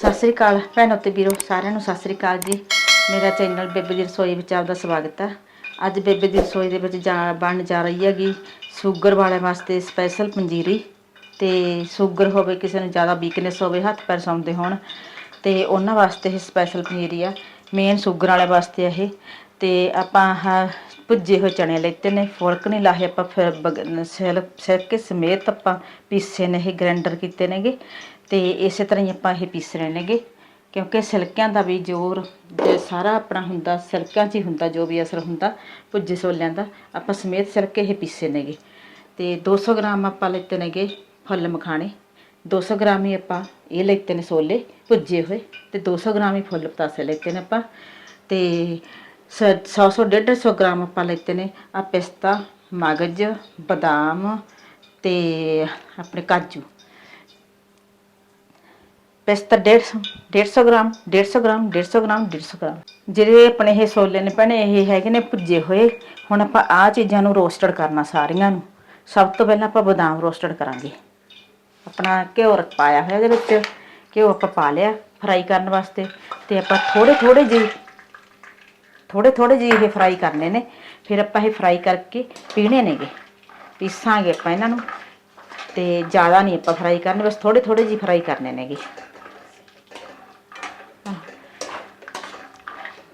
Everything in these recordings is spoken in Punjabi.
ਸਤਿ ਸ੍ਰੀ ਅਕਾਲ ਭੈਣੋ ਤੇ ਵੀਰੋ, ਸਾਰਿਆਂ ਨੂੰ ਸਤਿ ਸ੍ਰੀ ਅਕਾਲ ਜੀ। ਮੇਰਾ ਚੈਨਲ ਬੇਬੇ ਦੀ ਰਸੋਈ ਵਿੱਚ ਆਪਦਾ ਸਵਾਗਤ ਹੈ। ਅੱਜ ਬੇਬੇ ਦੀ ਰਸੋਈ ਦੇ ਵਿੱਚ ਜਾ ਬਣ ਜਾ ਰਹੀ ਹੈਗੀ ਸ਼ੂਗਰ ਵਾਲਿਆਂ ਵਾਸਤੇ ਸਪੈਸ਼ਲ ਪੰਜੀਰੀ ਤੇ ਸ਼ੂਗਰ ਹੋਵੇ, ਕਿਸੇ ਨੂੰ ਜ਼ਿਆਦਾ ਵੀਕਨੈਸ ਹੋਵੇ, ਹੱਥ ਪੈਰ ਸੌਂਦੇ ਹੋਣ, ਤੇ ਉਹਨਾਂ ਵਾਸਤੇ ਇਹ ਸਪੈਸ਼ਲ ਪੰਜੀਰੀ ਆ। ਮੇਨ ਸ਼ੂਗਰ ਵਾਲਿਆਂ ਵਾਸਤੇ ਇਹ। ਤੇ ਆਪਾਂ ਆਹ ਭੁੱਜੇ ਹੋਏ ਚਣੇ ਲੈਤੇ ਨੇ ਫੁਲਕ ਨਹੀਂ ਲਾਹੇ ਆਪਾਂ, ਫਿਰ ਬਗ- ਸਿਰ ਕੇ ਸਮੇਤ ਆਪਾਂ ਪੀਸੇ ਨੇ ਇਹ ਗ੍ਰਾਈਂਡਰ ਕੀਤੇ ਨੇਗੇ। ਤੇ ਇਸੇ ਤਰ੍ਹਾਂ ਹੀ ਆਪਾਂ ਇਹ ਪੀਸ ਰਹੇ ਨੇਗੇ ਕਿਉਂਕਿ ਸਿਲਕਿਆਂ ਦਾ ਵੀ ਜ਼ੋਰ ਜੇ ਸਾਰਾ ਆਪਣਾ ਹੁੰਦਾ, ਸਿਲਕਿਆਂ 'ਚ ਹੀ ਹੁੰਦਾ ਜੋ ਵੀ ਅਸਰ ਹੁੰਦਾ, ਭੁੱਜੇ ਛੋਲਿਆਂ ਦਾ, ਆਪਾਂ ਸਮੇਤ ਸਿਲਕੇ ਇਹ ਪੀਸੇ ਨੇਗੇ। ਤੇ 200 ਗ੍ਰਾਮ ਆਪਾਂ ਲੈਤੇ ਨੇਗੇ ਫੁੱਲ ਮਖਾਣੇ 200 ਗ੍ਰਾਮ ਹੀ ਆਪਾਂ ਇਹ ਲੈਤੇ ਨੇ ਸੋਲੇ ਭੁੱਜੇ ਹੋਏ, ਤੇ 200 ਗ੍ਰਾਮ ਹੀ ਫੁੱਲ ਪਤਾਸੇ ਲੈਤੇ ਨੇ ਆਪਾਂ। ਤੇ 100 100 150 ਗ੍ਰਾਮ ਆਪਾਂ ਲੈਤੇ ਨੇ ਆ ਪਿਸਤਾ, ਮਗਜ, ਬਦਾਮ ਤੇ ਆਪਣੇ ਕਾਜੂ। ਪਿਸਤਾ 150 150 ਗ੍ਰਾਮ 150 ਗ੍ਰਾਮ 150 ਗ੍ਰਾਮ 150 ਗ੍ਰਾਮ। ਜਿਹੜੇ ਆਪਣੇ ਇਹ ਛੋਲੇ ਨੇ ਭੈਣੇ, ਇਹ ਹੈਗੇ ਨੇ ਭੁੱਜੇ ਹੋਏ। ਹੁਣ ਆਪਾਂ ਆ ਚੀਜ਼ਾਂ ਨੂੰ ਰੋਸਟਡ ਕਰਨਾ ਸਾਰੀਆਂ ਨੂੰ। ਸਭ ਤੋਂ ਪਹਿਲਾਂ ਆਪਾਂ ਬਦਾਮ ਰੋਸਟਡ ਕਰਾਂਗੇ। ਆਪਣਾ ਘਿਓ ਰ- ਪਾਇਆ ਹੋਇਆ ਇਹਦੇ ਵਿੱਚ। ਘਿਓ ਆਪਾਂ ਪਾ ਲਿਆ ਫਰਾਈ ਕਰਨ ਵਾਸਤੇ। ਤੇ ਆਪਾਂ ਥੋੜੇ ਥੋੜੇ ਜਿਹੇ ਥੋੜੇ ਥੋੜੇ ਜਿਹੇ ਇਹ ਫਰਾਈ ਕਰਨੇ ਨੇ। ਫਿਰ ਆਪਾਂ ਇਹ ਫਰਾਈ ਕਰਕੇ ਪੀਣੇ ਨੇਗੇ। ਪੀਸਾਂਗੇ ਆਪਾਂ ਇਹਨਾਂ ਨੂੰ। ਤੇ ਜ਼ਿਆਦਾ ਨਹੀਂ ਆਪਾਂ ਫਰਾਈ ਕਰਨੇ, ਬਸ ਥੋੜੇ ਥੋੜੇ ਜਿਹੇ ਫਰਾਈ ਕਰਨੇ ਨੇਗੇ।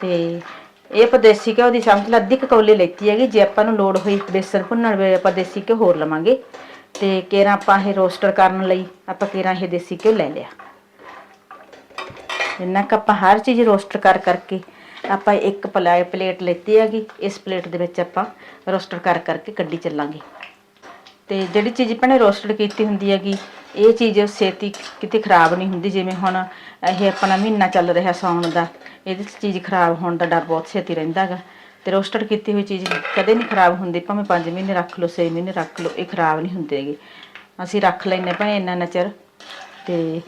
ਤੇ ਇਹ ਆਪਾਂ ਦੇਸੀ ਘਿਓ ਦੀ ਸਮਝ ਲਾ ਅੱਧੀ ਕੁ ਕੌਲੀ ਲੈਤੀ ਹੈਗੀ, ਜੇ ਆਪਾਂ ਨੂੰ ਲੋੜ ਹੋਈ ਬੇਸਨ ਭੁੰਨਣ ਵੇਲੇ ਆਪਾਂ ਦੇਸੀ ਘਿਓ ਹੋਰ ਲਵਾਂਗੇ। ਤੇ ਕੇਰਾ ਆਪਾਂ ਇਹ ਰੋਸਟਰ ਕਰਨ ਲਈ ਆਪਾਂ ਕੇਰਾ ਇਹ ਦੇਸੀ ਘਿਓ ਲੈ ਲਿਆ। ਜਿੰਨਾ ਕੁ ਆਪਾਂ ਹਰ ਚੀਜ਼ ਰੋਸਟਰ ਕਰ ਕਰਕੇ ਆਪਾਂ ਇੱਕ ਪਲਾ ਪਲੇਟ ਲੈਤੀ ਹੈਗੀ, ਇਸ ਪਲੇਟ ਦੇ ਵਿੱਚ ਆਪਾਂ ਰੋਸਟਰ ਕਰ ਕਰਕੇ ਕੱਢੀ ਚੱਲਾਂਗੇ। ਤੇ ਜਿਹੜੀ ਚੀਜ਼ ਭੈਣੇ ਰੋਸਟਡ ਕੀਤੀ ਹੁੰਦੀ ਹੈਗੀ, ਇਹ ਚੀਜ਼ ਛੇਤੀ ਕਿਤੇ ਖਰਾਬ ਨਹੀਂ ਹੁੰਦੀ, ਜਿਵੇਂ ਹੁਣ ਇਹ ਆਪਣਾ ਮਹੀਨਾ ਚੱਲ ਰਿਹਾ ਸਾਉਣ ਦਾ। ਇਹਦੇ 'ਚ ਚੀਜ਼ ਖਰਾਬ ਹੋਣ ਦਾ ਡਰ ਬਹੁਤ ਛੇਤੀ ਰਹਿੰਦਾ ਹੈਗਾ। ਤੇ ਰੋਸਟਡ ਕੀਤੀ ਹੋਈ ਚੀਜ਼ ਕਦੇ ਨਹੀਂ ਖਰਾਬ ਹੁੰਦੀ, ਭਾਵੇਂ 5 ਮਹੀਨੇ ਰੱਖ ਲਓ 6 ਮਹੀਨੇ ਰੱਖ ਲਓ, ਇਹ ਖਰਾਬ ਨਹੀਂ ਹੁੰਦੇ ਹੈਗੇ। ਅਸੀਂ ਰੱਖ ਲੈਨੇ ਭਾਵੇਂ ਇੰਨਾ ਨਾ ਚਿਰ। ਤੇ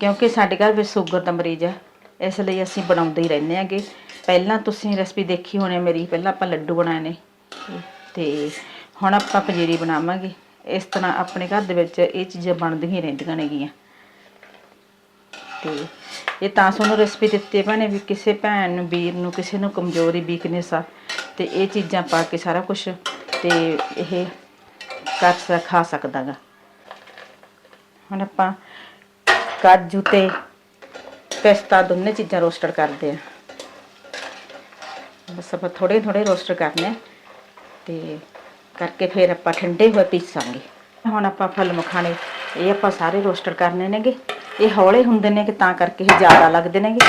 ਕਿਉਂਕਿ ਸਾਡੇ ਘਰ ਵਿੱਚ ਸ਼ੂਗਰ ਦਾ ਮਰੀਜ਼ ਹੈ ਇਸ ਲਈ ਅਸੀਂ ਬਣਾਉਂਦੇ ਹੀ ਰਹਿੰਦੇ ਆਂਗੇ ਪਹਿਲਾਂ ਤੁਸੀਂ ਰੈਸਪੀ ਦੇਖੀ ਹੋਣੀ ਮੇਰੀ, ਪਹਿਲਾਂ ਆਪਾਂ ਲੱਡੂ ਬਣਾਏ ਨੇ। ਤੇ ਹੁਣ ਆਪਾਂ ਪੰਜੀਰੀ ਬਣਾਵਾਂਗੇ। ਇਸ ਤਰ੍ਹਾਂ ਆਪਣੇ ਘਰ ਦੇ ਵਿੱਚ ਇਹ ਚੀਜ਼ਾਂ ਬਣਦੀਆਂ ਹੀ ਰਹਿੰਦੀਆਂ ਨੇਗੀਆਂ। ਤੇ ਇਹ ਤਾਂ ਸਾਨੂੰ ਰੈਸਪੀ ਦਿੱਤੀ ਹੈ ਵੀ ਕਿਸੇ ਭੈਣ ਨੂੰ, ਵੀਰ ਨੂੰ, ਕਿਸੇ ਨੂੰ ਕਮਜ਼ੋਰੀ ਵੀਕਨੈਸ ਆ। ਤੇ ਇਹ ਚੀਜ਼ਾਂ ਪਾ ਕੇ ਸਾਰਾ ਕੁਝ ਤੇ ਇਹ ਕਰ ਸਕ ਖਾ ਸਕਦਾਗਾ। ਹੁਣ ਆਪਾਂ ਕਾਜੂ ਤੇ ਪਿਸਤਾ ਦੋਨੇ ਚੀਜ਼ਾਂ ਰੋਸਟਡ ਕਰਦੇ ਆ। ਬਸ ਆਪਾਂ ਥੋੜੇ ਥੋੜੇ ਰੋਸਟ ਕਰਨੇ ਆ ਤੇ ਕਰਕੇ ਫਿਰ ਆਪਾਂ ਠੰਡੇ ਹੋਏ ਪੀਸਾਂਗੇ। ਹੁਣ ਆਪਾਂ ਫਲ ਮਖਾਣੇ, ਇਹ ਆਪਾਂ ਸਾਰੇ ਰੋਸਟਡ ਕਰਨੇ ਨੇਗੇ। ਇਹ ਹੌਲੇ ਹੁੰਦੇ ਨੇ ਕਿ ਤਾਂ ਕਰਕੇ ਇਹ ਜ਼ਿਆਦਾ ਲੱਗਦੇ ਨੇਗੇ।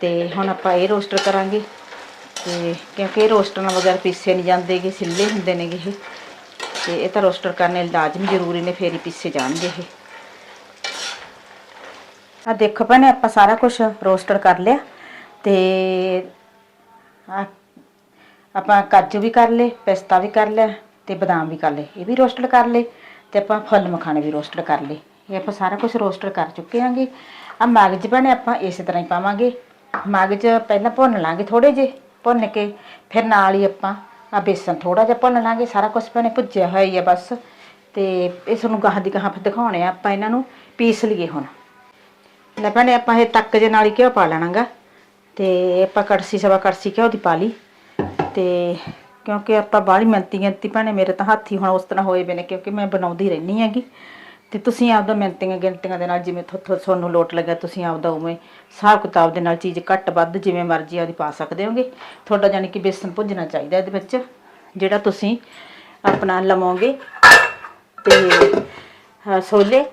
ਤੇ ਹੁਣ ਆਪਾਂ ਇਹ ਰੋਸਟਰ ਕਰਾਂਗੇ। ਤੇ ਕਿਉਂਕਿ ਇਹ ਰੋਸਟਰ ਨਾਲ ਵਗੈਰ ਪੀਸੇ ਨਹੀਂ ਜਾਂਦੇਗੇ ਸਿੱਲੇ ਹੁੰਦੇ ਨੇਗੇ ਇਹ। ਤੇ ਇਹ ਤਾਂ ਰੋਸਟਰ ਕਰਨੇ ਲਾਜ਼ਮੀ ਜ਼ਰੂਰੀ ਨੇ, ਫੇਰ ਹੀ ਪੀਸੇ ਜਾਣਗੇ ਇਹ। ਆ ਦੇਖੋ ਭੈਣੇ, ਆਪਾਂ ਸਾਰਾ ਕੁਝ ਰੋਸਟਰ ਕਰ ਲਿਆ। ਤੇ ਆਪਾਂ ਕਾਜੂ ਵੀ ਕਰ ਲਏ, ਪਿਸਤਾ ਵੀ ਕਰ ਲਿਆ ਤੇ ਬਦਾਮ ਵੀ ਕਰ ਲਏ। ਇਹ ਵੀ ਰੋਸਟਡ ਕਰ ਲਏ ਤੇ ਆਪਾਂ ਫਲ ਮਖਾਣੇ ਵੀ ਰੋਸਟਡ ਕਰ ਲਏ। ਇਹ ਆਪਾਂ ਸਾਰਾ ਕੁਝ ਰੋਸਟਡ ਕਰ ਚੁੱਕੇ ਆਂਗੇ। ਆ ਮਗਜ ਬਣੇ ਆਪਾਂ ਇਸੇ ਤਰ੍ਹਾਂ ਹੀ ਪਾਵਾਂਗੇ। ਮਗਜ ਪਹਿਲਾਂ ਭੁੰਨ ਲਾਂਗੇ ਥੋੜੇ ਜੇ ਭੁੰਨ ਕੇ ਫਿਰ ਨਾਲ ਹੀ ਆਪਾਂ ਆ ਬੇਸਨ ਥੋੜਾ ਜਿਹਾ ਭੁੰਨ ਲਾਂਗੇ। ਸਾਰਾ ਕੁਝ ਬਣੇ ਭੁੱਜਿਆ ਹੋਇਆ ਹੀ ਆ ਬਸ। ਤੇ ਇਸ ਨੂੰ ਗਾਹ ਦੀ ਗਾਹ ਫਿਰ ਦਿਖਾਉਣੇ ਆ ਆਪਾਂ ਇਹਨਾਂ ਨੂੰ ਪੀਸ ਲਈਏ ਹੁਣ। ਲੈ ਭੈਣੇ ਆਪਾਂ ਇਹ ਤੱਕ ਜੇ ਨਾਲ ਹੀ ਘਿਓ ਪਾ ਲੈਣਾਗਾ। ਤੇ ਆਪਾਂ ਕੜਸੀ, ਸਵਾ ਕੜਸੀ ਘਿਓ ਦੀ ਪਾ ਲਈ। ਤੇ ਕਿਉਂਕਿ ਆਪਾਂ ਬਾਹਲੀ ਮਿਹਨਤੀ ਗਿਣਤੀ ਭੈਣੇ, ਮੇਰੇ ਤਾਂ ਹੱਥੀ ਹੁਣ ਉਸ ਤਰ੍ਹਾਂ ਹੋਏ ਪਏ ਨੇ, ਕਿਉਂਕਿ ਮੈਂ ਬਣਾਉਂਦੀ ਰਹਿੰਦੀ ਹੈਗੀ। ਤੇ ਤੁਸੀਂ ਆਪਦਾ ਮਿਹਨਤੀਆਂ ਗਿਣਤੀਆਂ ਦੇ ਨਾਲ ਜਿਵੇਂ ਥੋਥੋ ਤੁਹਾਨੂੰ ਲੋਟ ਲੱਗਾ ਤੁਸੀਂ ਆਪਦਾ ਉਵੇਂ ਹਿਸਾਬ ਕਿਤਾਬ ਦੇ ਨਾਲ ਚੀਜ਼ ਘੱਟ ਵੱਧ ਜਿਵੇਂ ਮਰਜ਼ੀ ਆਪਦੀ ਪਾ ਸਕਦੇ ਹੋਗੇ। ਤੁਹਾਡਾ ਯਾਨੀ ਕਿ ਬੇਸਨ ਭੁੱਜਣਾ ਚਾਹੀਦਾ ਇਹਦੇ ਵਿੱਚ, ਜਿਹੜਾ ਤੁਸੀਂ ਆਪਣਾ ਲਵੋਗੇ। ਤੇ, ਅਹ, ਛੋਲੇ,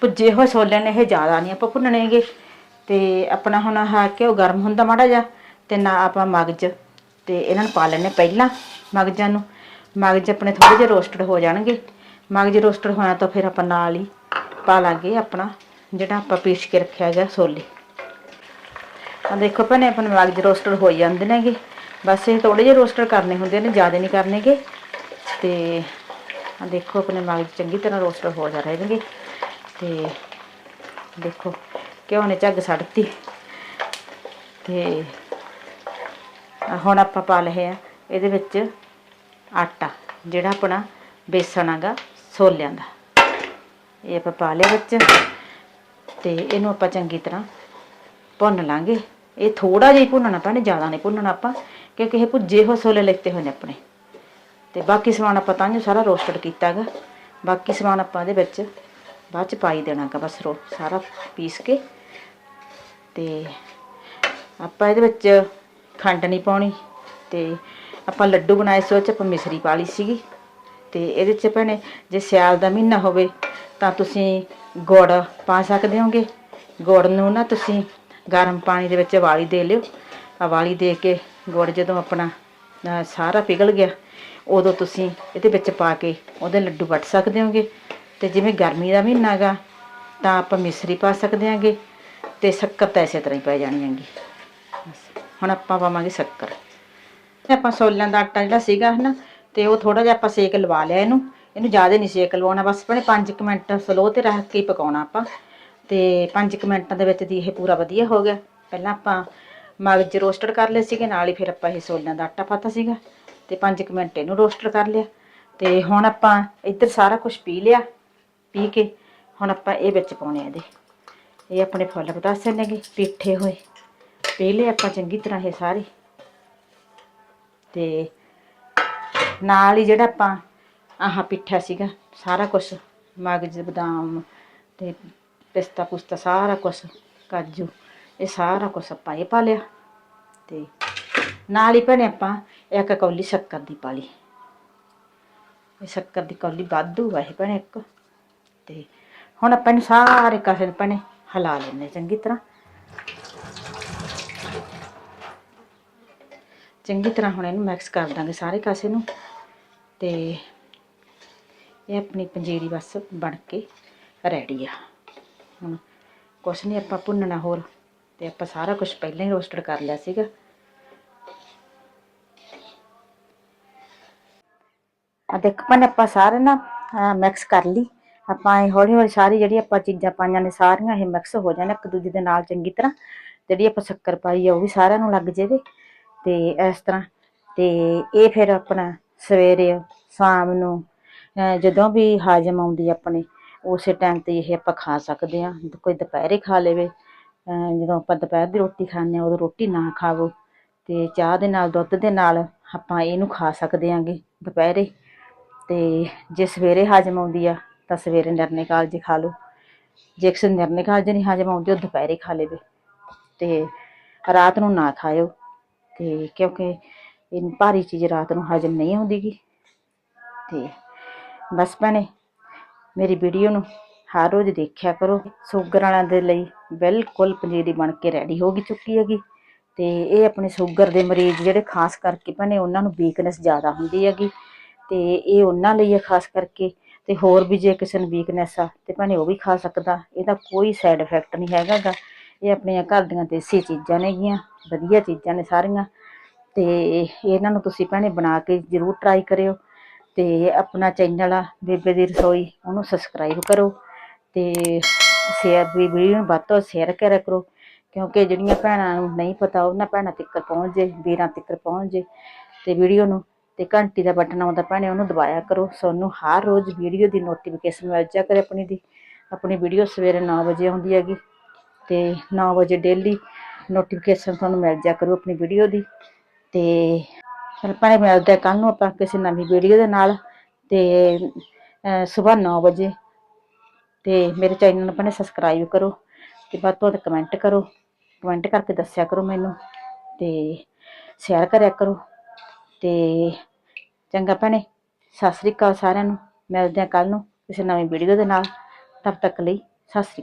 ਭੁੱਜੇ ਹੋਏ ਛੋਲੇ ਨੇ ਇਹ ਜ਼ਿਆਦਾ ਨਹੀਂ ਆਪਾਂ ਭੁੰਨਣੇਗੇ। ਤੇ ਆਪਣਾ ਹੁਣ ਆਹ ਘਿਓ ਗਰਮ ਹੁੰਦਾ ਮਾੜਾ ਜਿਹਾ, ਤੇ ਨਾ ਆਪਾਂ ਮਗਜ ਤੇ ਇਹਨਾਂ ਨੂੰ ਪਾ ਲੈਣੇ ਪਹਿਲਾਂ ਮਗਜਾਂ ਨੂੰ। ਮਗਜ ਆਪਣੇ ਥੋੜੇ ਜਿਹਾ ਰੋਸਟਡ ਹੋ ਜਾਣਗੇ। ਮਗਜ ਰੋਸਟਡ ਹੋਇਆ ਤਾਂ ਫਿਰ ਆਪਾਂ ਨਾਲ ਹੀ ਪਾ ਲਾਂਗੇ ਆਪਣਾ, ਜਿਹੜਾ ਆਪਾਂ ਪੀਸ ਕੇ ਰੱਖਿਆ ਹੈਗਾ ਛੋਲੇ ਆ ਦੇਖੋ ਭੈਣੇ ਆਪਣੇ ਮਗਜ ਰੋਸਟਡ ਹੋ ਜਾਂਦੇ ਨੇਗੇ ਬਸ ਇਹ ਥੋੜੇ ਜਿਹੇ ਰੋਸਟਡ ਕਰਨੇ ਹੁੰਦੇ ਨੇ, ਜ਼ਿਆਦਾ ਨਹੀਂ ਕਰਨੇਗੇ। ਤੇ ਆ ਦੇਖੋ ਆਪਣੇ ਮਗਜ ਚੰਗੀ ਤਰ੍ਹਾਂ ਰੋਸਟਡ ਹੋ ਜਾ ਰਹੇ ਨੇਗੇ ਤੇ ਦੇਖੋ ਘਿਓ ਨੇ ਝੱਗ ਛੱਡਤੀ ਤੇ ਆਹ ਹੁਣ ਆਪਾਂ ਪਾ ਲਏ ਆ, ਇਹਦੇ ਵਿੱਚ ਆਟਾ, ਜਿਹੜਾ ਆਪਣਾ ਬੇਸਣ ਹੈਗਾ। ਛੋਲਿਆਂ ਦਾ। ਇਹ ਆਪਾਂ ਪਾ ਲਿਆ ਵਿੱਚ ਤੇ ਇਹਨੂੰ ਆਪਾਂ ਚੰਗੀ ਤਰ੍ਹਾਂ ਭੁੰਨ ਲਾਂਗੇ। ਇਹ ਥੋੜਾ ਜਿਹਾ ਭੁੰਨਣਾ ਪੈਣਾ ਜ਼ਿਆਦਾ ਨਹੀਂ ਭੁੰਨਣਾ ਆਪਾਂ, ਕਿਉਂਕਿ ਇਹ ਭੁੱਜੇ ਹੋ ਛੋਲੇ ਲੈਤੇ ਹੋਏ ਨੇ ਆਪਣੇ। ਤੇ ਬਾਕੀ ਸਮਾਨ ਆਪਾਂ ਤਾਂ ਜੋ ਸਾਰਾ ਰੋਸਟਡ ਕੀਤਾਗਾ। ਬਾਕੀ ਸਮਾਨ ਆਪਾਂ ਇਹਦੇ ਵਿੱਚ ਬਾਅਦ ਚ ਪਾਈ ਦੇਣਾਗਾ, ਬਸ ਰੋ, ਸਾਰਾ ਪੀਸ ਕੇ। ਤੇ ਆਪਾਂ ਇਹਦੇ ਵਿੱਚ ਖੰਡ ਨਹੀਂ ਪਾਉਣੀ ਤੇ ਆਪਾਂ ਲੱਡੂ ਬਣਾਏ ਸੀ, ਉਹ ਚ ਆਪਾਂ ਮਿਸਰੀ ਪਾ ਲਈ ਸੀਗੀ। ਤੇ ਇਹਦੇ ਚ ਭੈਣੇ, ਜੇ ਸਿਆਲ ਦਾ ਮਹੀਨਾ ਹੋਵੇ, ਤਾਂ ਤੁਸੀਂ ਗੁੜ ਪਾ ਸਕਦੇ ਹੋਗੇ। ਗੁੜ ਨੂੰ ਨਾ ਤੁਸੀਂ ਗਰਮ ਪਾਣੀ ਦੇ ਵਿੱਚ ਉਬਾਲੀ ਦੇ ਲਿਓ। ਉਬਾਲੀ ਦੇ ਕੇ ਗੁੜ ਜਦੋਂ ਆਪਣਾ ਸਾਰਾ ਪਿਘਲ ਗਿਆ, ਉਦੋਂ ਤੁਸੀਂ ਇਹਦੇ ਵਿੱਚ ਪਾ ਕੇ ਉਹਦੇ ਲੱਡੂ ਵੱਟ ਸਕਦੇ ਹੋਗੇ। ਤੇ ਜਿਵੇਂ ਗਰਮੀ ਦਾ ਮਹੀਨਾ ਹੈਗਾ, ਤਾਂ ਆਪਾਂ ਮਿਸਰੀ ਪਾ ਸਕਦੇ ਹਾਂਗੇ ਤੇ ਸ਼ੱਕਰ ਤਾਂ ਇਸੇ ਤਰ੍ਹਾਂ ਹੀ ਪੈ ਜਾਣੀ ਹੈਗੀ। ਹੁਣ ਆਪਾਂ ਪਾਵਾਂਗੇ ਸ਼ੱਕਰ। ਤੇ ਆਪਾਂ ਛੋਲਿਆਂ ਦਾ ਆਟਾ ਜਿਹੜਾ ਸੀਗਾ ਹਨਾ ਤੇ ਉਹ ਥੋੜਾ ਜਿਹਾ ਆਪਾਂ ਸੇਕ ਲਵਾ ਲਿਆ ਇਹਨੂੰ। ਇਹਨੂੰ ਜ਼ਿਆਦਾ ਨਹੀਂ ਸੇਕ ਲਵਾਉਣਾ, ਬਸ ਆਪਣੇ 5 ਮਿੰਟ ਸਲੋ ਤੇ ਰੱਖ ਕੇ ਹੀ ਪਕਾਉਣਾ ਆਪਾਂ। ਤੇ 5 ਮਿੰਟਾਂ ਦੇ ਵਿੱਚ ਦੀ ਇਹ ਪੂਰਾ ਵਧੀਆ ਹੋ ਗਿਆ। ਪਹਿਲਾਂ ਆਪਾਂ ਮਗਜ ਰੋਸਟਡ ਕਰ ਲਏ ਸੀਗੇ, ਨਾਲ ਹੀ ਫਿਰ ਆਪਾਂ ਇਹ ਸੋਲਿਆਂ ਦਾ ਆਟਾ ਪਾਤਾ ਸੀਗਾ। ਤੇ 5 ਮਿੰਟ ਇਹਨੂੰ ਰੋਸਟਡ ਕਰ ਲਿਆ। ਤੇ ਹੁਣ ਆਪਾਂ ਇੱਧਰ ਸਾਰਾ ਕੁਝ ਪੀ ਲਿਆ, ਪੀ ਕੇ ਹੁਣ ਆਪਾਂ ਇਹ ਵਿੱਚ ਪਾਉਣੇ ਆ ਇਹਦੇ। ਇਹ ਆਪਣੇ ਫੁੱਲ ਪਤਾਸੇ ਨੇਗੇ ਪੀਠੇ ਹੋਏ। ਪੀ ਲਏ ਆਪਾਂ ਚੰਗੀ ਤਰ੍ਹਾਂ ਇਹ ਸਾਰੇ। ਤੇ ਨਾਲ ਹੀ ਜਿਹੜਾ ਆਪਾਂ ਆਹ ਪਿੱਠਾ ਸੀਗਾ, ਸਾਰਾ ਕੁਝ ਮਗਜ ਬਦਾਮ ਤੇ ਪਿਸਤਾ ਪੁਸਤਾ ਸਾਰਾ ਕੁਝ ਕਾਜੂ, ਇਹ ਸਾਰਾ ਕੁਝ ਆਪਾਂ ਇਹ ਪਾ ਲਿਆ ਤੇ ਨਾਲ ਹੀ ਭੈਣੇ ਆਪਾਂ ਇੱਕ ਕੌਲੀ ਸ਼ੱਕਰ ਦੀ ਪਾ ਲਈ। ਇਹ ਸ਼ੱਕਰ ਦੀ ਕੌਲੀ ਵਾਧੂ ਆ ਇਹ ਭੈਣੇ ਇੱਕ। ਤੇ ਹੁਣ ਆਪਾਂ ਇਹਨੂੰ ਸਾਰੇ ਕਾਸੇ ਨੂੰ ਭੈਣੇ ਹਿਲਾ ਲੈਣੇ ਚੰਗੀ ਤਰ੍ਹਾਂ। ਚੰਗੀ ਤਰ੍ਹਾਂ ਹੁਣ ਇਹਨੂੰ ਮਿਕਸ ਕਰ ਦਾਂਗੇ ਸਾਰੇ ਕਾਸੇ ਨੂੰ। ਤੇ ਇਹ ਆਪਣੀ ਪੰਜੀਰੀ ਬਸ ਬਣ ਕੇ ਰੈਡੀ ਆ। ਹੁਣ ਕੁਛ ਨਹੀਂ ਆਪਾਂ ਭੁੰਨਣਾ ਹੋਰ, ਤੇ ਆਪਾਂ ਸਾਰਾ ਕੁਝ ਪਹਿਲਾਂ ਹੀ ਰੋਸਟਡ ਕਰ ਲਿਆ ਸੀਗਾ। ਆ ਦੇਖ ਪਨ ਆਪਾਂ ਸਾਰੇ ਨਾ ਮਿਕਸ ਕਰ ਲਈ। ਆਪਾਂ ਇਹ ਹੌਲੀ ਹੌਲੀ ਸਾਰੀ ਜਿਹੜੀ ਆਪਾਂ ਚੀਜ਼ਾਂ ਪਾਈਆਂ ਨੇ ਸਾਰੀਆਂ, ਇਹ ਮਿਕਸ ਹੋ ਜਾਣ ਇੱਕ ਦੂਜੇ ਦੇ ਨਾਲ ਚੰਗੀ ਤਰ੍ਹਾਂ। ਜਿਹੜੀ ਆਪਾਂ ਸ਼ੱਕਰ ਪਾਈ ਆ, ਉਹ ਵੀ ਸਾਰਿਆਂ ਨੂੰ ਲੱਗ ਜਾਵੇ। ਤੇ ਇਸ ਤਰ੍ਹਾਂ, ਤੇ ਇਹ ਫਿਰ ਆਪਣਾ ਸਵੇਰੇ, ਸ਼ਾਮ ਨੂੰ ਜਦੋਂ ਵੀ ਹਾਜਮ ਆਉਂਦੀ ਆਪਣੇ, ਉਸੇ ਟਾਈਮ ਤੇ ਇਹ ਆਪਾਂ ਖਾ ਸਕਦੇ ਆ ਕੋਈ ਦੁਪਹਿਰੇ ਖਾ ਲਵੇ ਜਦੋਂ ਆਪਾਂ ਦੁਪਹਿਰ ਦੀ ਰੋਟੀ ਖਾਂਦੇ ਆ ਉਦੋਂ ਰੋਟੀ ਨਾ ਖਾਵੋ ਤੇ ਚਾਹ ਦੇ ਨਾਲ, ਦੁੱਧ ਦੇ ਨਾਲ ਆਪਾਂ ਇਹਨੂੰ ਖਾ ਸਕਦੇ ਆਂਗੇ ਦੁਪਹਿਰੇ। ਤੇ ਜੇ ਸਵੇਰੇ ਹਾਜਮ ਆਉਂਦੀ ਆ, ਤਾਂ ਸਵੇਰੇ ਨਿਰਨੇ ਕਾਲਜ ਖਾ ਲਓ। ਜੇ ਕਿਸੇ ਨੂੰ ਨਿਰਨੇ ਕਾਲਜੇ ਨਹੀਂ ਹਾਜਮ ਆਉਂਦੀ, ਉਹ ਦੁਪਹਿਰੇ ਖਾ ਲਵੇ ਤੇ ਰਾਤ ਨੂੰ ਨਾ ਖਾਇਓ। ਤੇ ਕਿਉਂਕਿ ਇਹ ਭਾਰੀ ਚੀਜ਼ ਰਾਤ ਨੂੰ ਹਜਮ ਨਹੀਂ ਆਉਂਦੀਗੀ ਤੇ ਬਸ ਭੈਣੇ, ਮੇਰੀ ਵੀਡੀਓ ਨੂੰ ਹਰ ਰੋਜ਼ ਦੇਖਿਆ ਕਰੋ। ਸ਼ੂਗਰ ਵਾਲਿਆਂ ਦੇ ਲਈ ਬਿਲਕੁਲ ਪੰਜੀਰੀ ਬਣ ਕੇ ਰੈਡੀ ਹੋ ਗਈ ਚੁੱਕੀ ਹੈਗੀ। ਤੇ ਇਹ ਆਪਣੇ ਸ਼ੂਗਰ ਦੇ ਮਰੀਜ਼ ਜਿਹੜੇ ਖਾਸ ਕਰਕੇ ਭੈਣੇ, ਉਹਨਾਂ ਨੂੰ ਵੀਕਨੈਸ ਜ਼ਿਆਦਾ ਹੁੰਦੀ ਹੈਗੀ। ਤੇ ਇਹ ਉਹਨਾਂ ਲਈ ਹੈ ਖਾਸ ਕਰਕੇ। ਤੇ ਹੋਰ ਵੀ ਜੇ ਕਿਸੇ ਨੂੰ ਵੀਕਨੈਸ ਆ, ਤੇ ਭੈਣੇ ਉਹ ਵੀ ਖਾ ਸਕਦਾ। ਇਹਦਾ ਕੋਈ ਸਾਈਡ ਇਫੈਕਟ ਨਹੀਂ ਹੈਗਾ ਇਹ ਆਪਣੀਆਂ ਘਰ ਦੀਆਂ ਦੇਸੀ ਚੀਜ਼ਾਂ ਨੇਗੀਆਂ, ਵਧੀਆ ਚੀਜ਼ਾਂ ਨੇ ਸਾਰੀਆਂ। ਤੇ ਇਹਨਾਂ ਨੂੰ ਤੁਸੀਂ ਭੈਣੇ ਬਣਾ ਕੇ ਜ਼ਰੂਰ ਟਰਾਈ ਕਰਿਓ ਤੇ ਆਪਣਾ ਚੈਨਲ ਆ, ਬੇਬੇ ਦੀ ਰਸੋਈ, ਉਹਨੂੰ ਸਬਸਕ੍ਰਾਈਬ ਕਰੋ ਤੇ ਸ਼ੇਅਰ ਵੀ ਵੀਡੀਓ ਨੂੰ ਵੱਧ ਤੋਂ ਸ਼ੇਅਰ ਕਰਿਆ ਕਰੋ, ਕਿਉਂਕਿ ਜਿਹੜੀਆਂ ਭੈਣਾਂ ਨੂੰ ਨਹੀਂ ਪਤਾ, ਉਹਨਾਂ ਭੈਣਾਂ ਤੱਕ ਪਹੁੰਚ ਜੇ, ਵੀਰਾਂ ਤੱਕ ਪਹੁੰਚ ਜੇ ਤੇ ਵੀਡੀਓ ਨੂੰ ਤੇ ਘੰਟੀ ਦਾ ਬਟਨ ਆਉਂਦਾ ਭੈਣੇ, ਉਹਨੂੰ ਦਬਾਇਆ ਕਰੋ ਤੁਹਾਨੂੰ ਹਰ ਰੋਜ਼ ਵੀਡੀਓ ਦੀ ਨੋਟੀਫਿਕੇਸ਼ਨ ਮਿਲ ਜਾ ਕਰੇ ਆਪਣੀ ਦੀ, ਆਪਣੀ ਵੀਡੀਓ ਸਵੇਰੇ 9 ਵਜੇ ਆਉਂਦੀ ਹੈਗੀ ਤੇ 9 ਵਜੇ ਡੇਲੀ ਨੋਟੀਫਿਕੇਸ਼ਨ ਤੁਹਾਨੂੰ ਮਿਲ ਜਾ ਕਰੂ ਆਪਣੀ ਵੀਡੀਓ ਦੀ। ਤੇ ਚਲ ਭਾਣੇ ਮਿਲਦੇ ਕੱਲ ਨੂੰ ਆਪਾਂ ਕਿਸੇ ਨਵੀਂ ਵੀਡੀਓ ਦੇ ਨਾਲ ਤੇ ਸਵੇਰ 9 ਵਜੇ ਤੇ ਮੇਰੇ ਚੈਨਲ ਨੂੰ ਭਾਣੇ ਸਬਸਕ੍ਰਾਈਬ ਕਰੋ ਤੇ ਵੱਧ ਤੋਂ ਵੱਧ ਕਮੈਂਟ ਕਰੋ ਕਮੈਂਟ ਕਰਕੇ ਦੱਸਿਆ ਕਰੋ ਮੈਨੂੰ ਤੇ ਸ਼ੇਅਰ ਕਰਿਆ ਕਰੋ ਤੇ ਚੰਗਾ ਭੈਣੇ, ਸਤਿ ਸ੍ਰੀ ਅਕਾਲ ਸਾਰਿਆਂ ਨੂੰ, ਮਿਲਦੇ ਆ ਕੱਲ ਨੂੰ ਕਿਸੇ ਨਵੀਂ ਵੀਡੀਓ ਦੇ ਨਾਲ, ਤਬ ਤੱਕ ਲਈ ਸਤਿ ਸ੍ਰੀ ਅਕਾਲ।